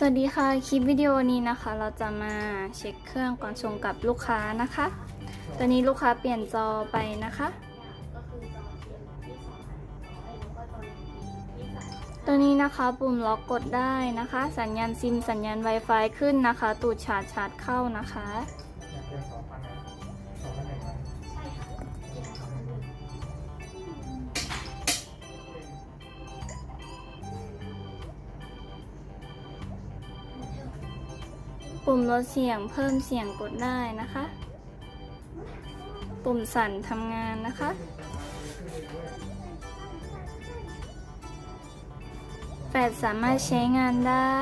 สวัสดีค่ะ คลิปวิดีโอนี้นะคะ เราจะมาเช็คเครื่องก่อนส่งกับลูกค้านะคะ ตอนนี้ลูกค้าเปลี่ยนจอไปนะคะ ตัวนี้นะคะปุ่มล็อกกดได้นะคะ สัญญาณซิมสัญญาณ Wi-Fi ขึ้นนะคะ ตูดชาร์จชาร์จเข้านะคะ ปุ่มลดเสียงเพิ่มเสียงกดได้นะคะ ปุ่มสั่นทำงานนะคะ แฟลชสามารถใช้งานได้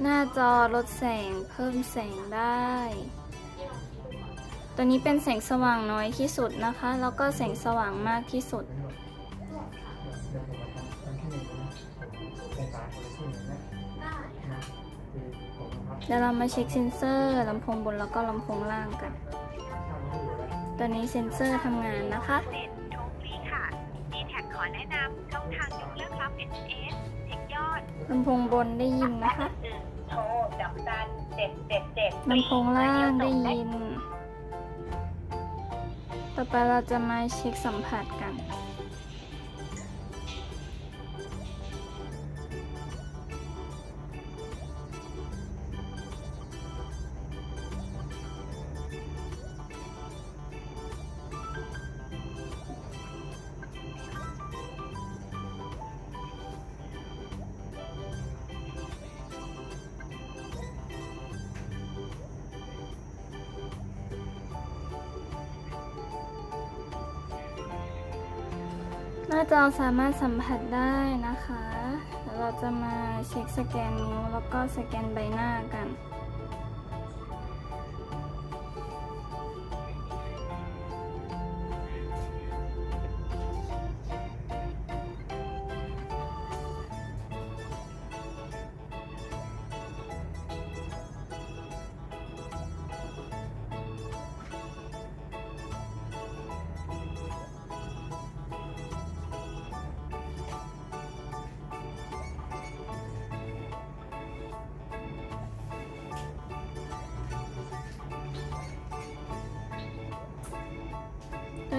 หน้าจอลดแสงเพิ่มแสงได้ ตัวนี้เป็นแสงสว่างน้อยที่สุดนะคะ แล้วก็แสงสว่างมากที่สุด เดี๋ยวผมมาทำทำที่หนึ่งนะเป็นสายคนละที่หนึ่งนะนะคือผมนะครับเดี๋ยวเรามาเช็คเซนเซอร์ลำโพงบนแล้วก็ลำโพงล่างกันทำให้อยู่แล้วตอนนี้เซนเซอร์ทำงานนะคะเน็ตโทรฟรีค่ะ d t แท็ขอแนะนำช่องทางยกเลิกรับ SMS เช็คยอดลำโพงบนได้ยินนะคะอื่นโทรดับดันเจ็ดเจ็ดเจ็ดลำโพงล่างได้ยิน ต่อไปเราจะมาเช็คสัมผัสกัน หน้าจอสามารถสัมผัสได้นะคะแล้วเราจะมาเช็คสแกนนิ้วแล้วก็สแกนใบหน้ากัน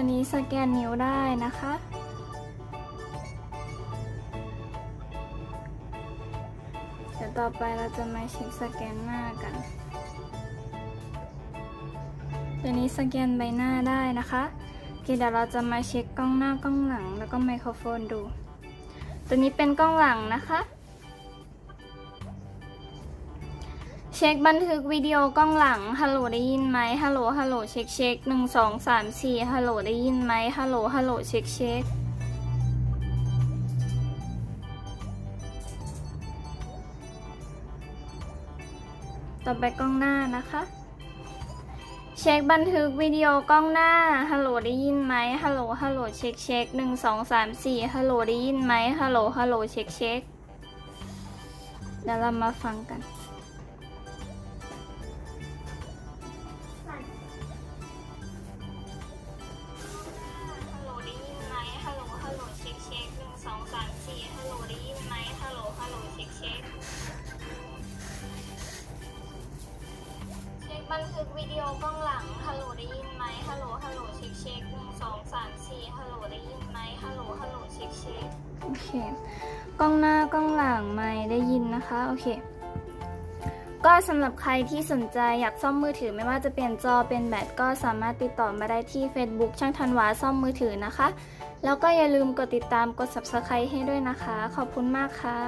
ตัวนี้สแกนนิ้วได้นะคะ เดี๋ยวต่อไปเราจะมาเช็คสแกนหน้ากัน ตัวนี้สแกนใบหน้าได้นะคะโอเดี๋ยวเราจะมาเช็คกล้องหน้ากล้องหลังแล้วก็ไมโครโฟนดู ตัวนี้เป็นกล้องหลังนะคะ เช็คบันทึกวิดีโอกล้องหลัง ฮัลโหลได้ยินไหมฮัลโหล ฮัลโหล เช็คเช็คหนึ่งสองสามสี่ฮัลโหลได้ยินไหมฮัลโหล ฮัลโหล เช็คเช็คต่อไปกล้องหน้านะคะ เช็คบันทึกวิดีโอกล้องหน้า ฮัลโหลได้ยินไหมฮัลโหล ฮัลโหล เช็คเช็คหนึ่งสองสามสี่ฮัลโหลได้ยินไหมฮัลโหล ฮัลโหล เช็คเช็คเดี๋ยวเรามาฟังกัน บันทึกวิดีโอกล้องหลัง ฮัลโหลได้ยินไหมฮัลโหล ฮัลโหล เช็คเช็คหนึ่งสองสามสี่ฮัลโหลได้ยินไหมฮัลโหล ฮัลโหล เช็คเช็คโอเค กล้องหน้ากล้องหลังไม่ได้ยินนะคะ โอเค ก็สำหรับใครที่สนใจอยากซ่อมมือถือไม่ว่าจะเปลี่ยนจอเป็นแบตก็สามารถติดต่อมาได้ที่ Facebook ช่างธันวาซ่อมมือถือนะคะ แล้วก็อย่าลืมกดติดตามกด Subscribe ให้ด้วยนะคะ ขอบคุณมากค่ะ